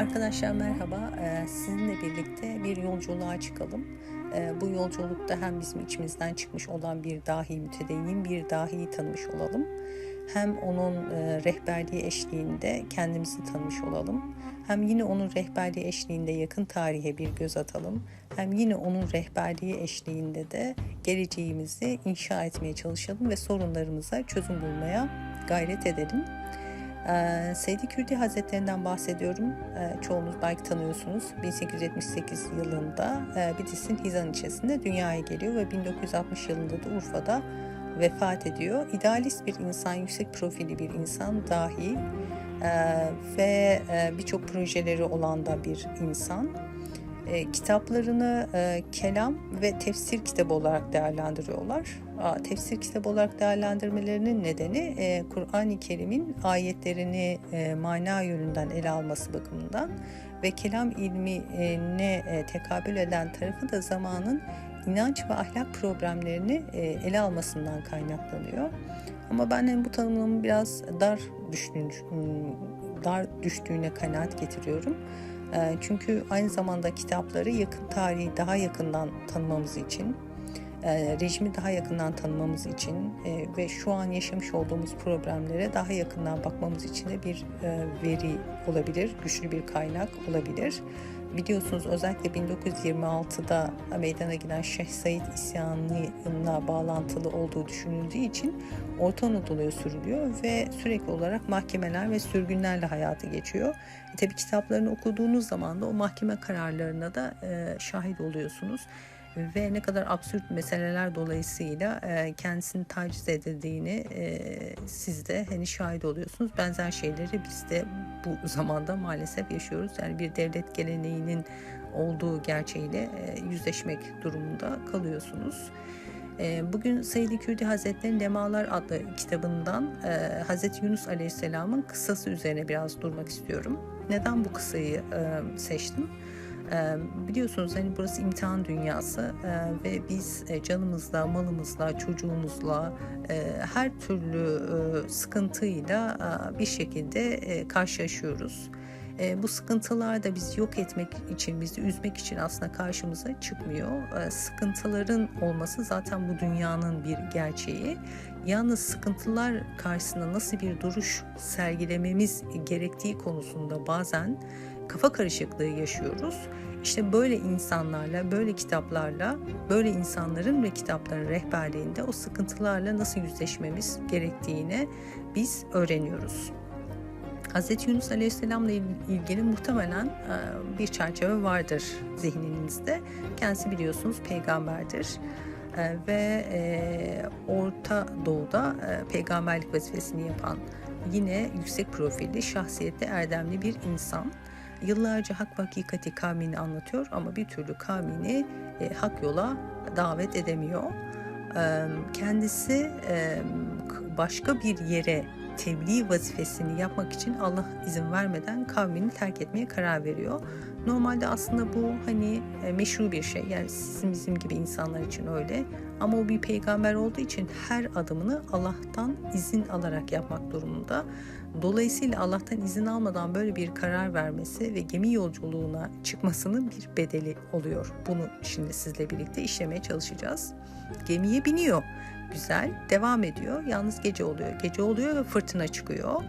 Arkadaşlar merhaba. Ee, Sizinle birlikte bir yolculuğa çıkalım. Ee, Bu yolculukta hem bizim içimizden çıkmış olan bir dahi mütedeyyin bir dahiyi tanımış olalım. Hem onun e, rehberliği eşliğinde kendimizi tanımış olalım. Hem yine onun rehberliği eşliğinde yakın tarihe bir göz atalım. Hem yine onun rehberliği eşliğinde de geleceğimizi inşa etmeye çalışalım ve sorunlarımıza çözüm bulmaya gayret edelim. Ee, Seydi Kürdi Hazretlerinden bahsediyorum. Ee, çoğunuz belki tanıyorsunuz. 1878 yılında e, Bitlis'in Hizan ilçesinde dünyaya geliyor ve 1960 yılında da Urfa'da vefat ediyor. İdealist bir insan, yüksek profili bir insan dahi e, ve e, birçok projeleri olan da bir insan. E, kitaplarını e, kelam ve tefsir kitabı olarak değerlendiriyorlar. Tefsir kitabı olarak değerlendirmelerinin nedeni e, Kur'an-ı Kerim'in ayetlerini e, mana yönünden ele alması bakımından ve kelam ilmine e, tekabül eden tarafı da zamanın inanç ve ahlak problemlerini e, ele almasından kaynaklanıyor. Ama ben hani bu tanımlamı biraz dar düştüğünü, dar düştüğüne kanaat getiriyorum. E, Çünkü aynı zamanda kitapları yakın tarihi daha yakından tanımamız için, e, rejimi daha yakından tanımamız için e, ve şu an yaşamış olduğumuz problemlere daha yakından bakmamız için de bir e, veri olabilir, güçlü bir kaynak olabilir. Biliyorsunuz özellikle 1926'da meydana gelen Şeyh Said isyanına bağlantılı olduğu düşünüldüğü için Orta Anadolu'ya sürülüyor ve sürekli olarak mahkemeler ve sürgünlerle hayatı geçiyor. E, tabii kitaplarını okuduğunuz zaman da o mahkeme kararlarına da e, şahit oluyorsunuz ve ne kadar absürt meseleler dolayısıyla e, kendisini taciz edildiğini e, siz de hani şahit oluyorsunuz. Benzer şeyleri biz de bu zamanda maalesef yaşıyoruz. Yani bir devlet geleneğinin olduğu gerçeğiyle e, yüzleşmek durumunda kalıyorsunuz. E, Bugün Said-i Kürdi Hazretleri'nin Lemalar adlı kitabından e, Hazreti Yunus Aleyhisselam'ın kıssası üzerine biraz durmak istiyorum. Neden bu kıssayı e, seçtim? Ee, biliyorsunuz hani burası imtihan dünyası ee, ve biz e, canımızla, malımızla, çocuğumuzla e, her türlü e, sıkıntıyla bir şekilde karşılaşıyoruz. Bu sıkıntılar da bizi yok etmek için, bizi üzmek için aslında karşımıza çıkmıyor. Sıkıntıların olması zaten bu dünyanın bir gerçeği. Yalnız sıkıntılar karşısında nasıl bir duruş sergilememiz gerektiği konusunda bazen kafa karışıklığı yaşıyoruz. İşte böyle insanlarla, böyle kitaplarla, böyle insanların ve kitapların rehberliğinde o sıkıntılarla nasıl yüzleşmemiz gerektiğini biz öğreniyoruz. Hz. Yunus Aleyhisselam'la ilgili muhtemelen bir çerçeve vardır zihninizde. Kendisi biliyorsunuz peygamberdir ve Orta Doğu'da peygamberlik vazifesini yapan yine yüksek profilli, şahsiyetli, erdemli bir insan yıllarca hak ve hakikati kavmini anlatıyor ama bir türlü kavmini e, hak yola davet edemiyor. E, kendisi e, başka bir yere tebliğ vazifesini yapmak için Allah izin vermeden kavmini terk etmeye karar veriyor. Normalde aslında bu hani e, meşru bir şey. Yani sizin bizim gibi insanlar için öyle. Ama o bir peygamber olduğu için her adımını Allah'tan izin alarak yapmak durumunda. Dolayısıyla Allah'tan izin almadan böyle bir karar vermesi ve gemi yolculuğuna çıkmasının bir bedeli oluyor. Bunu şimdi sizle birlikte işlemeye çalışacağız. Gemiye biniyor. Güzel. Devam ediyor. Yalnız gece oluyor. Gece oluyor ve fırtına çıkıyor.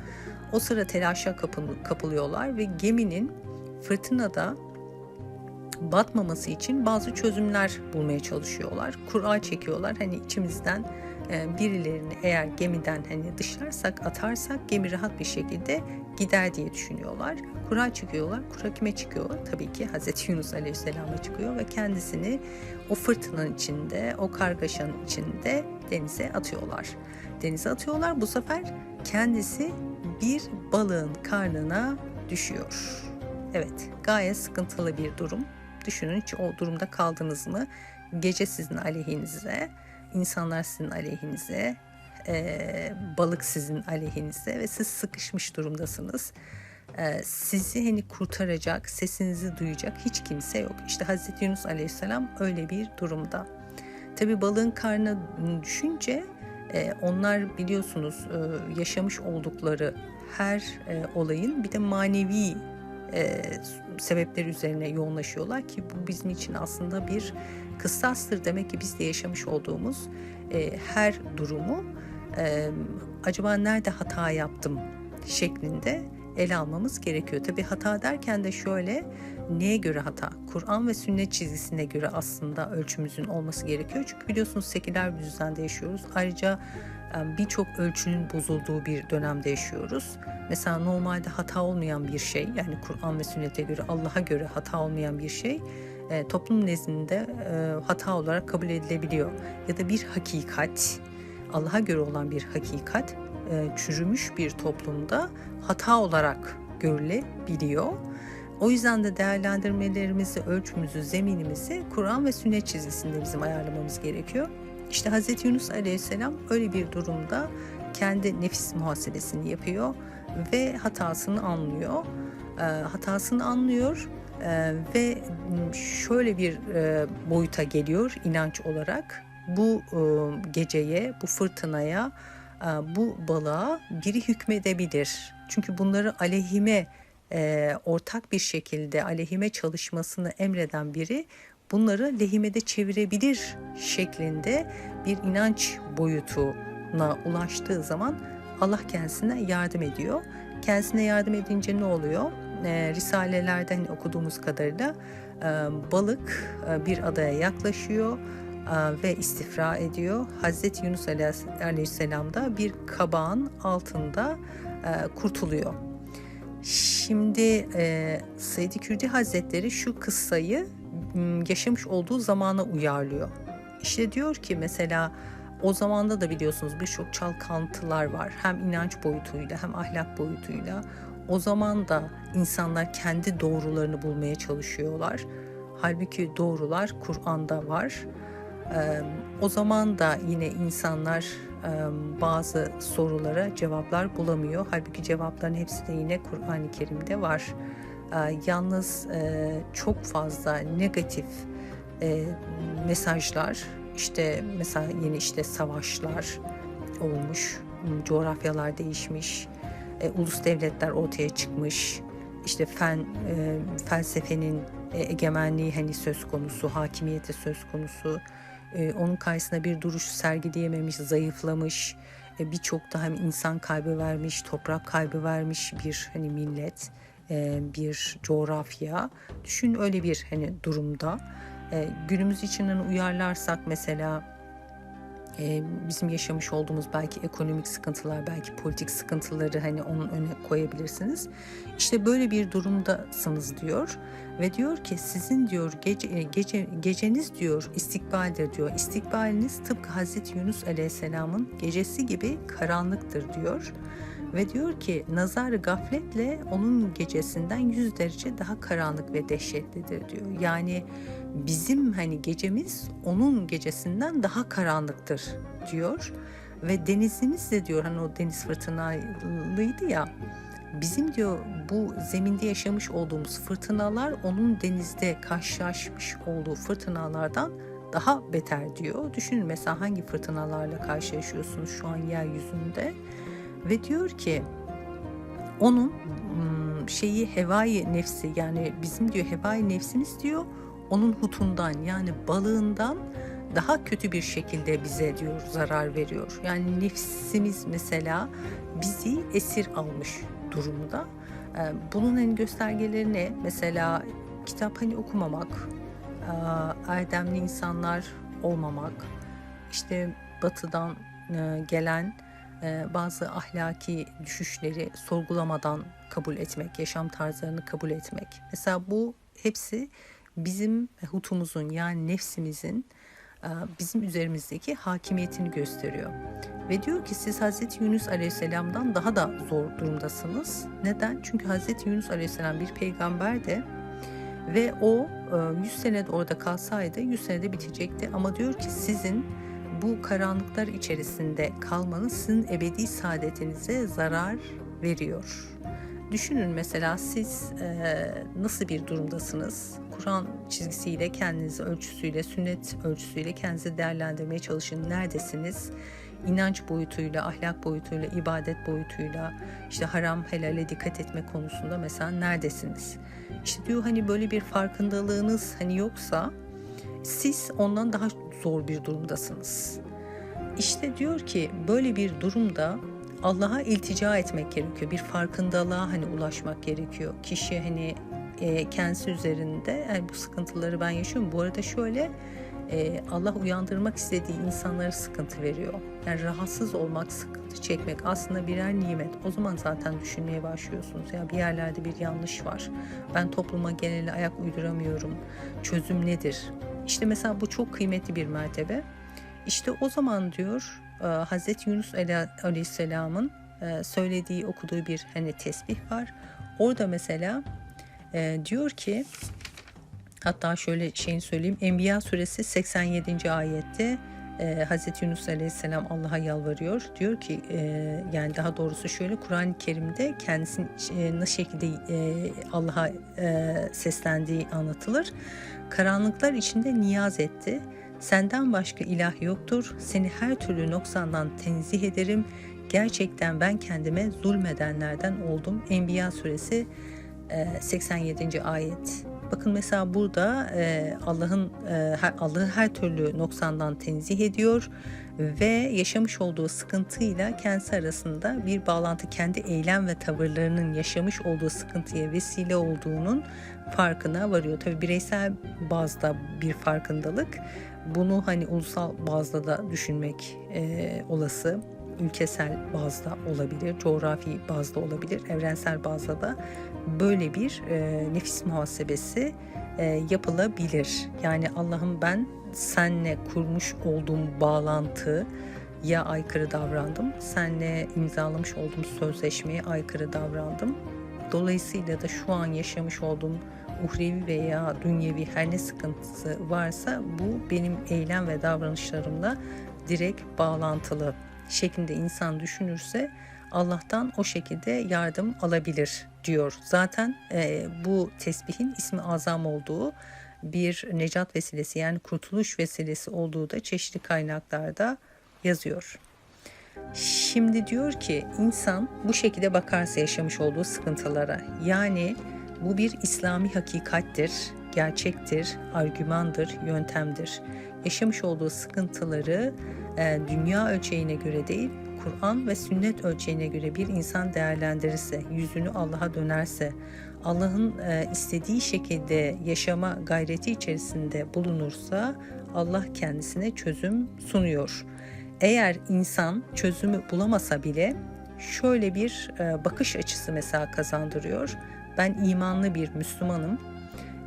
O sıra telaşa kapılıyorlar ve geminin fırtınada batmaması için bazı çözümler bulmaya çalışıyorlar. Kura çekiyorlar. Hani içimizden birilerini eğer gemiden hani dışlarsak atarsak gemi rahat bir şekilde gider diye düşünüyorlar. Kura çıkıyorlar. Kura kime çıkıyor? Tabii ki Hazreti Yunus Aleyhisselam'a çıkıyor ve kendisini o fırtınanın içinde, o kargaşanın içinde denize atıyorlar. Denize atıyorlar. Bu sefer kendisi bir balığın karnına düşüyor. Evet, gayet sıkıntılı bir durum. Düşünün hiç o durumda kaldınız mı? Gece sizin aleyhinize, insanlar sizin aleyhinize, e, balık sizin aleyhinize ve siz sıkışmış durumdasınız. E, sizi hani kurtaracak, sesinizi duyacak hiç kimse yok. İşte Hazreti Yunus Aleyhisselam öyle bir durumda. Tabi balığın karnına düşünce e, onlar biliyorsunuz e, yaşamış oldukları her e, olayın bir de manevi e, sebepleri üzerine yoğunlaşıyorlar ki bu bizim için aslında bir kıssastır. Demek ki biz de yaşamış olduğumuz e, her durumu e, acaba nerede hata yaptım şeklinde ele almamız gerekiyor. Tabii hata derken de şöyle neye göre hata? Kur'an ve sünnet çizgisine göre aslında ölçümüzün olması gerekiyor. Çünkü biliyorsunuz seküler bir düzende yaşıyoruz. Ayrıca birçok ölçünün bozulduğu bir dönemde yaşıyoruz. Mesela normalde hata olmayan bir şey yani Kur'an ve sünnete göre Allah'a göre hata olmayan bir şey e, toplum nezdinde e, hata olarak kabul edilebiliyor. Ya da bir hakikat Allah'a göre olan bir hakikat çürümüş bir toplumda hata olarak görülebiliyor. O yüzden de değerlendirmelerimizi, ölçümüzü, zeminimizi Kur'an ve sünnet çizgisinde bizim ayarlamamız gerekiyor. İşte Hz. Yunus Aleyhisselam öyle bir durumda kendi nefis muhasebesini yapıyor ve hatasını anlıyor. E, hatasını anlıyor e, ve şöyle bir e, boyuta geliyor inanç olarak. Bu e, geceye, bu fırtınaya, e, bu balığa biri hükmedebilir. Çünkü bunları aleyhime e, ortak bir şekilde aleyhime çalışmasını emreden biri bunları lehime çevirebilir şeklinde bir inanç boyutuna ulaştığı zaman Allah kendisine yardım ediyor. Kendisine yardım edince ne oluyor? E, Risalelerden okuduğumuz kadarıyla e, balık e, bir adaya yaklaşıyor e, ve istifra ediyor. Hazreti Yunus Aleyhisselam da bir kabağın altında e, kurtuluyor. Şimdi e, Said Kürdi Hazretleri şu kıssayı yaşamış olduğu zamana uyarlıyor. İşte diyor ki mesela o zamanda da biliyorsunuz birçok çalkantılar var. Hem inanç boyutuyla hem ahlak boyutuyla. O zaman da insanlar kendi doğrularını bulmaya çalışıyorlar. Halbuki doğrular Kur'an'da var. O zaman da yine insanlar bazı sorulara cevaplar bulamıyor. Halbuki cevapların hepsi de yine Kur'an-ı Kerim'de var. Yalnız çok fazla negatif mesajlar, işte mesela yeni işte savaşlar olmuş, coğrafyalar değişmiş, ulus devletler ortaya çıkmış, işte fen felsefenin egemenliği hani söz konusu, hakimiyeti söz konusu e, onun karşısında bir duruş sergileyememiş, zayıflamış, e, birçok da hem insan kaybı vermiş, toprak kaybı vermiş bir hani millet, e, bir coğrafya. Düşün öyle bir hani durumda. E, günümüz için hani uyarlarsak mesela e, bizim yaşamış olduğumuz belki ekonomik sıkıntılar, belki politik sıkıntıları hani onun öne koyabilirsiniz. İşte böyle bir durumdasınız diyor ve diyor ki sizin diyor gece, e, gece geceniz diyor istikbaldir diyor. İstikbaliniz tıpkı Hazreti Yunus Aleyhisselam'ın gecesi gibi karanlıktır diyor. Ve diyor ki nazar gafletle onun gecesinden yüz derece daha karanlık ve dehşetlidir diyor. Yani bizim hani gecemiz onun gecesinden daha karanlıktır diyor. Ve denizimiz de diyor hani o deniz fırtınalıydı ya bizim diyor bu zeminde yaşamış olduğumuz fırtınalar onun denizde karşılaşmış olduğu fırtınalardan daha beter diyor. Düşünün mesela hangi fırtınalarla karşılaşıyorsunuz şu an yeryüzünde ve diyor ki onun şeyi hevai nefsi yani bizim diyor hevai nefsimiz diyor onun hutundan yani balığından daha kötü bir şekilde bize diyor zarar veriyor. Yani nefsimiz mesela bizi esir almış durumda. Bunun en göstergeleri ne? Mesela kitap hani okumamak, erdemli insanlar olmamak, işte batıdan gelen bazı ahlaki düşüşleri sorgulamadan kabul etmek, yaşam tarzlarını kabul etmek. Mesela bu hepsi bizim hutumuzun yani nefsimizin e, bizim üzerimizdeki hakimiyetini gösteriyor. Ve diyor ki siz Hazreti Yunus Aleyhisselam'dan daha da zor durumdasınız. Neden? Çünkü Hazreti Yunus Aleyhisselam bir peygamber de ve o 100 e, sene orada kalsaydı 100 senede bitecekti. Ama diyor ki sizin bu karanlıklar içerisinde kalmanız sizin ebedi saadetinize zarar veriyor. Düşünün mesela siz e, nasıl bir durumdasınız? Kur'an çizgisiyle kendinizi ölçüsüyle, sünnet ölçüsüyle kendinizi değerlendirmeye çalışın. Neredesiniz? inanç boyutuyla, ahlak boyutuyla, ibadet boyutuyla, işte haram helale dikkat etme konusunda mesela neredesiniz? İşte diyor hani böyle bir farkındalığınız hani yoksa siz ondan daha zor bir durumdasınız. İşte diyor ki böyle bir durumda Allah'a iltica etmek gerekiyor. Bir farkındalığa hani ulaşmak gerekiyor. Kişi hani e, kendisi üzerinde yani bu sıkıntıları ben yaşıyorum. Bu arada şöyle e, Allah uyandırmak istediği insanlara sıkıntı veriyor. Yani rahatsız olmak, sıkıntı çekmek aslında birer nimet. O zaman zaten düşünmeye başlıyorsunuz. Ya bir yerlerde bir yanlış var. Ben topluma genel ayak uyduramıyorum. Çözüm nedir? İşte mesela bu çok kıymetli bir mertebe. İşte o zaman diyor e, Hazreti Yunus Aleyhisselam'ın e, söylediği, okuduğu bir hani tesbih var. Orada mesela e, diyor ki hatta şöyle şeyini söyleyeyim. Enbiya suresi 87. ayette e, Hazreti Yunus Aleyhisselam Allah'a yalvarıyor. Diyor ki e, yani daha doğrusu şöyle Kur'an-ı Kerim'de kendisinin e, nasıl şekilde e, Allah'a e, seslendiği anlatılır. Karanlıklar içinde niyaz etti. Senden başka ilah yoktur. Seni her türlü noksandan tenzih ederim. Gerçekten ben kendime zulmedenlerden oldum. Enbiya suresi 87. ayet. Bakın mesela burada Allah'ın Allah'ı her türlü noksandan tenzih ediyor ve yaşamış olduğu sıkıntıyla kendisi arasında bir bağlantı kendi eylem ve tavırlarının yaşamış olduğu sıkıntıya vesile olduğunun farkına varıyor. Tabi bireysel bazda bir farkındalık. Bunu hani ulusal bazda da düşünmek e, olası ülkesel bazda olabilir, coğrafi bazda olabilir, evrensel bazda da böyle bir e, nefis muhasebesi e, yapılabilir. Yani Allah'ım ben senle kurmuş olduğum bağlantı ya aykırı davrandım, senle imzalamış olduğum sözleşmeye aykırı davrandım. Dolayısıyla da şu an yaşamış olduğum uhrevi veya dünyevi her ne sıkıntısı varsa bu benim eylem ve davranışlarımla direkt bağlantılı şeklinde insan düşünürse Allah'tan o şekilde yardım alabilir diyor. Zaten e, bu tesbihin ismi azam olduğu bir necat vesilesi yani kurtuluş vesilesi olduğu da çeşitli kaynaklarda yazıyor. Şimdi diyor ki insan bu şekilde bakarsa yaşamış olduğu sıkıntılara yani bu bir İslami hakikattir, gerçektir, argümandır, yöntemdir. Yaşamış olduğu sıkıntıları e, dünya ölçeğine göre değil, Kur'an ve sünnet ölçeğine göre bir insan değerlendirirse, yüzünü Allah'a dönerse, Allah'ın e, istediği şekilde yaşama gayreti içerisinde bulunursa Allah kendisine çözüm sunuyor. Eğer insan çözümü bulamasa bile şöyle bir e, bakış açısı mesela kazandırıyor. Ben imanlı bir Müslümanım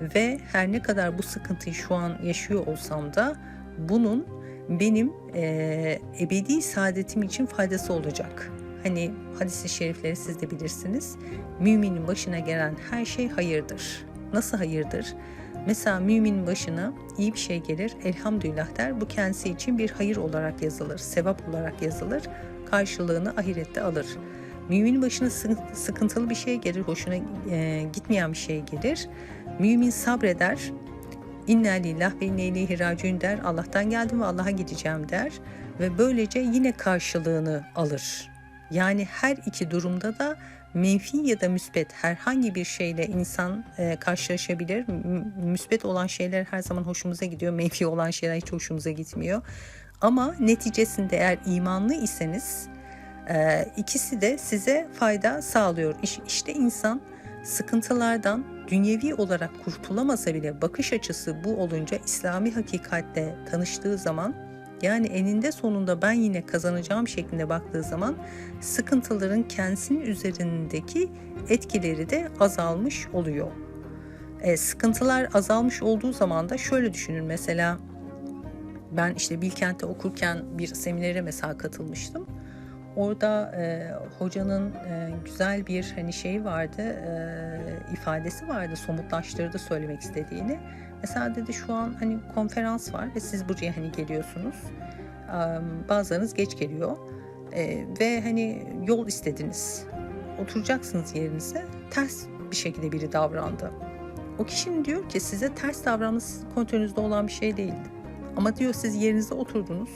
ve her ne kadar bu sıkıntıyı şu an yaşıyor olsam da bunun benim e, ebedi saadetim için faydası olacak. Hani hadis-i şerifleri siz de bilirsiniz. Müminin başına gelen her şey hayırdır. Nasıl hayırdır? Mesela müminin başına iyi bir şey gelir, elhamdülillah der. Bu kendisi için bir hayır olarak yazılır, sevap olarak yazılır. Karşılığını ahirette alır. Müminin başına sıkıntılı bir şey gelir, hoşuna e, gitmeyen bir şey gelir. Mümin sabreder, İnna lillah ve inne ileyhi raciun der. Allah'tan geldim ve Allah'a gideceğim der. Ve böylece yine karşılığını alır. Yani her iki durumda da menfi ya da müspet herhangi bir şeyle insan e, karşılaşabilir. Müspet olan şeyler her zaman hoşumuza gidiyor. Menfi olan şeyler hiç hoşumuza gitmiyor. Ama neticesinde eğer imanlı iseniz e, ikisi de size fayda sağlıyor. İşte insan sıkıntılardan dünyevi olarak kurtulamasa bile bakış açısı bu olunca İslami hakikatle tanıştığı zaman yani eninde sonunda ben yine kazanacağım şeklinde baktığı zaman sıkıntıların kendisinin üzerindeki etkileri de azalmış oluyor. E, sıkıntılar azalmış olduğu zaman da şöyle düşünün mesela ben işte Bilkent'te okurken bir seminere mesela katılmıştım. Orada e, hocanın e, güzel bir hani şey vardı, e, ifadesi vardı, somutlaştırdı söylemek istediğini. Mesela dedi şu an hani konferans var ve siz buraya hani geliyorsunuz. E, bazılarınız geç geliyor e, ve hani yol istediniz. Oturacaksınız yerinize. Ters bir şekilde biri davrandı. O kişinin diyor ki size ters davranması kontrolünüzde olan bir şey değildi. Ama diyor siz yerinize oturdunuz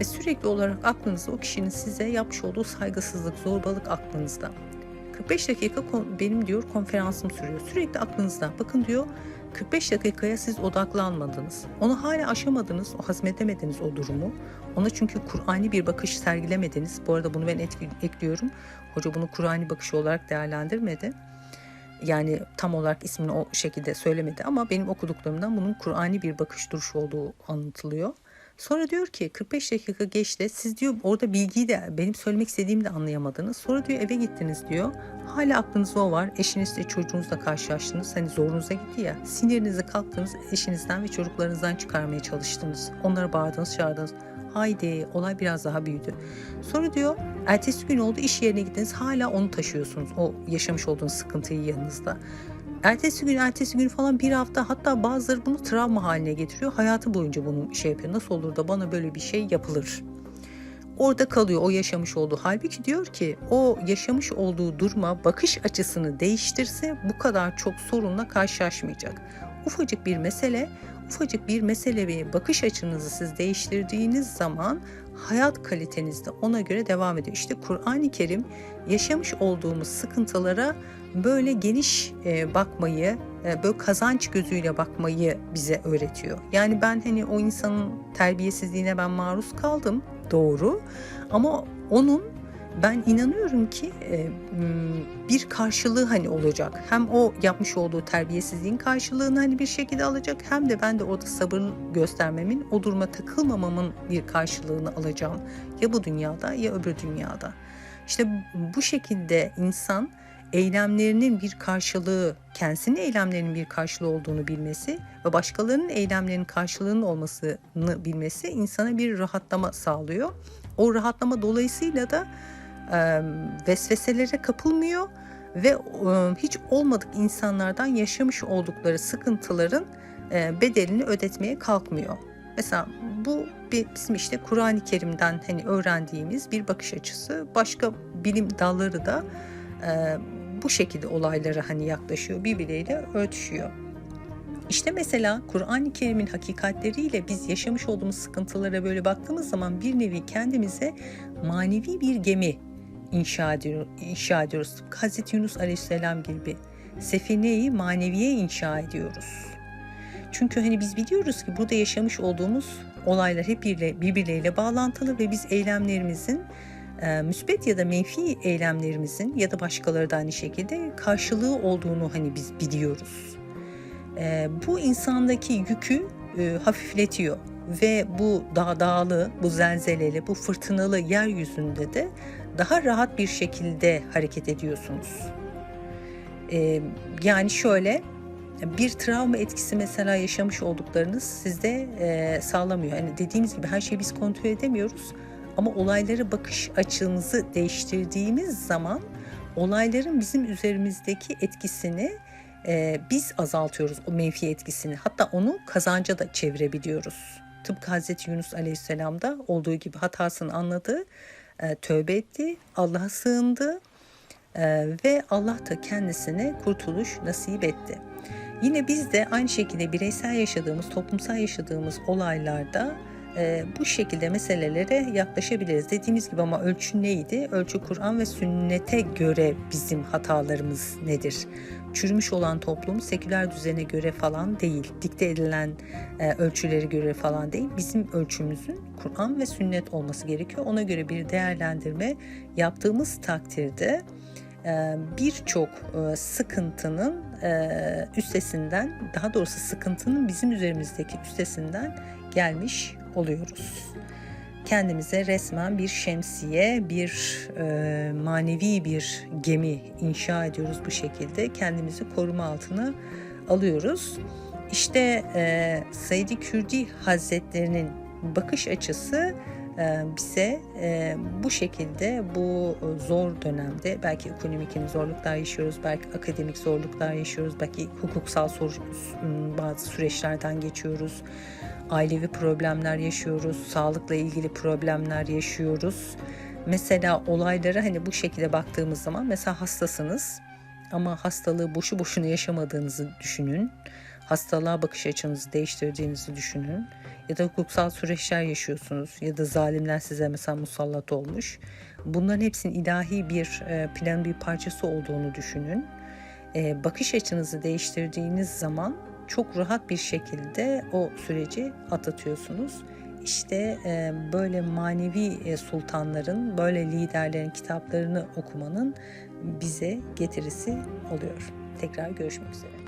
ve sürekli olarak aklınızda o kişinin size yapmış olduğu saygısızlık, zorbalık aklınızda. 45 dakika benim diyor konferansım sürüyor. Sürekli aklınızda. Bakın diyor 45 dakikaya siz odaklanmadınız. Onu hala aşamadınız, o hazmedemediniz o durumu. Ona çünkü Kur'ani bir bakış sergilemediniz. Bu arada bunu ben ekliyorum. Hoca bunu Kur'ani bakışı olarak değerlendirmedi. Yani tam olarak ismini o şekilde söylemedi ama benim okuduklarımdan bunun Kur'ani bir bakış duruşu olduğu anlatılıyor. Sonra diyor ki 45 dakika geçti. Siz diyor orada bilgiyi de benim söylemek istediğimi de anlayamadınız. Sonra diyor eve gittiniz diyor. Hala aklınızda o var. Eşinizle çocuğunuzla karşılaştınız. Hani zorunuza gitti ya. Sinirinizi kalktınız eşinizden ve çocuklarınızdan çıkarmaya çalıştınız. Onlara bağırdınız çağırdınız. Haydi olay biraz daha büyüdü. Sonra diyor ertesi gün oldu iş yerine gittiniz hala onu taşıyorsunuz. O yaşamış olduğunuz sıkıntıyı yanınızda. Ertesi gün, ertesi gün falan bir hafta hatta bazıları bunu travma haline getiriyor. Hayatı boyunca bunu şey yapıyor. Nasıl olur da bana böyle bir şey yapılır? Orada kalıyor o yaşamış olduğu. Halbuki diyor ki o yaşamış olduğu duruma bakış açısını değiştirse bu kadar çok sorunla karşılaşmayacak. Ufacık bir mesele, ufacık bir mesele ve bakış açınızı siz değiştirdiğiniz zaman hayat kaliteniz de ona göre devam ediyor. İşte Kur'an-ı Kerim yaşamış olduğumuz sıkıntılara böyle geniş e, bakmayı, e, böyle kazanç gözüyle bakmayı bize öğretiyor. Yani ben hani o insanın terbiyesizliğine ben maruz kaldım doğru ama onun ben inanıyorum ki e, bir karşılığı hani olacak. Hem o yapmış olduğu terbiyesizliğin karşılığını hani bir şekilde alacak hem de ben de orada sabır göstermemin, o duruma takılmamamın bir karşılığını alacağım. Ya bu dünyada ya öbür dünyada. İşte bu şekilde insan eylemlerinin bir karşılığı, kendisinin eylemlerinin bir karşılığı olduğunu bilmesi ve başkalarının eylemlerinin karşılığının olmasını bilmesi insana bir rahatlama sağlıyor. O rahatlama dolayısıyla da vesveselere kapılmıyor ve hiç olmadık insanlardan yaşamış oldukları sıkıntıların bedelini ödetmeye kalkmıyor. Mesela bu bizim işte Kur'an-ı Kerim'den hani öğrendiğimiz bir bakış açısı. Başka bilim dalları da bu şekilde olaylara hani yaklaşıyor, birbirleriyle örtüşüyor. İşte mesela Kur'an-ı Kerim'in hakikatleriyle biz yaşamış olduğumuz sıkıntılara böyle baktığımız zaman bir nevi kendimize manevi bir gemi inşa, ediyor, inşa ediyoruz. Hazreti Yunus Aleyhisselam gibi sefineyi maneviye inşa ediyoruz. Çünkü hani biz biliyoruz ki burada yaşamış olduğumuz olaylar hep birbirleriyle bağlantılı ve biz eylemlerimizin e, müsbet ya da menfi eylemlerimizin ya da başkaları da aynı şekilde karşılığı olduğunu hani biz biliyoruz. E, bu insandaki yükü e, hafifletiyor ve bu dağ dağlı, bu zelzeleli, bu fırtınalı yeryüzünde de daha rahat bir şekilde hareket ediyorsunuz. E, yani şöyle bir travma etkisi mesela yaşamış olduklarınız sizde e, sağlamıyor. Yani dediğimiz gibi her şeyi biz kontrol edemiyoruz ama olaylara bakış açımızı değiştirdiğimiz zaman olayların bizim üzerimizdeki etkisini e, biz azaltıyoruz o menfi etkisini. Hatta onu kazanca da çevirebiliyoruz. Tıpkı Hazreti Yunus Aleyhisselam'da olduğu gibi hatasını anladı, e, tövbe etti, Allah'a sığındı e, ve Allah da kendisine kurtuluş nasip etti. Yine biz de aynı şekilde bireysel yaşadığımız, toplumsal yaşadığımız olaylarda e, bu şekilde meselelere yaklaşabiliriz. Dediğimiz gibi ama ölçü neydi? Ölçü Kur'an ve sünnete göre bizim hatalarımız nedir? Çürümüş olan toplum seküler düzene göre falan değil, dikte edilen e, ölçüleri göre falan değil. Bizim ölçümüzün Kur'an ve sünnet olması gerekiyor. Ona göre bir değerlendirme yaptığımız takdirde e, birçok e, sıkıntının e, üstesinden, daha doğrusu sıkıntının bizim üzerimizdeki üstesinden gelmiş oluyoruz. Kendimize resmen bir şemsiye, bir e, manevi bir gemi inşa ediyoruz bu şekilde. Kendimizi koruma altına alıyoruz. İşte e, Said Kürdi Hazretlerinin bakış açısı e, bize e, bu şekilde bu zor dönemde belki ekonomik zorluklar yaşıyoruz, belki akademik zorluklar yaşıyoruz, belki hukuksal bazı süreçlerden geçiyoruz ailevi problemler yaşıyoruz, sağlıkla ilgili problemler yaşıyoruz. Mesela olaylara hani bu şekilde baktığımız zaman mesela hastasınız ama hastalığı boşu boşuna yaşamadığınızı düşünün. hastalığa bakış açınızı değiştirdiğinizi düşünün. Ya da hukuksal süreçler yaşıyorsunuz ya da zalimler size mesela musallat olmuş. Bunların hepsinin ilahi bir e, planın bir parçası olduğunu düşünün. E, bakış açınızı değiştirdiğiniz zaman çok rahat bir şekilde o süreci atlatıyorsunuz. İşte e, böyle manevi e, sultanların, böyle liderlerin kitaplarını okumanın bize getirisi oluyor. Tekrar görüşmek üzere.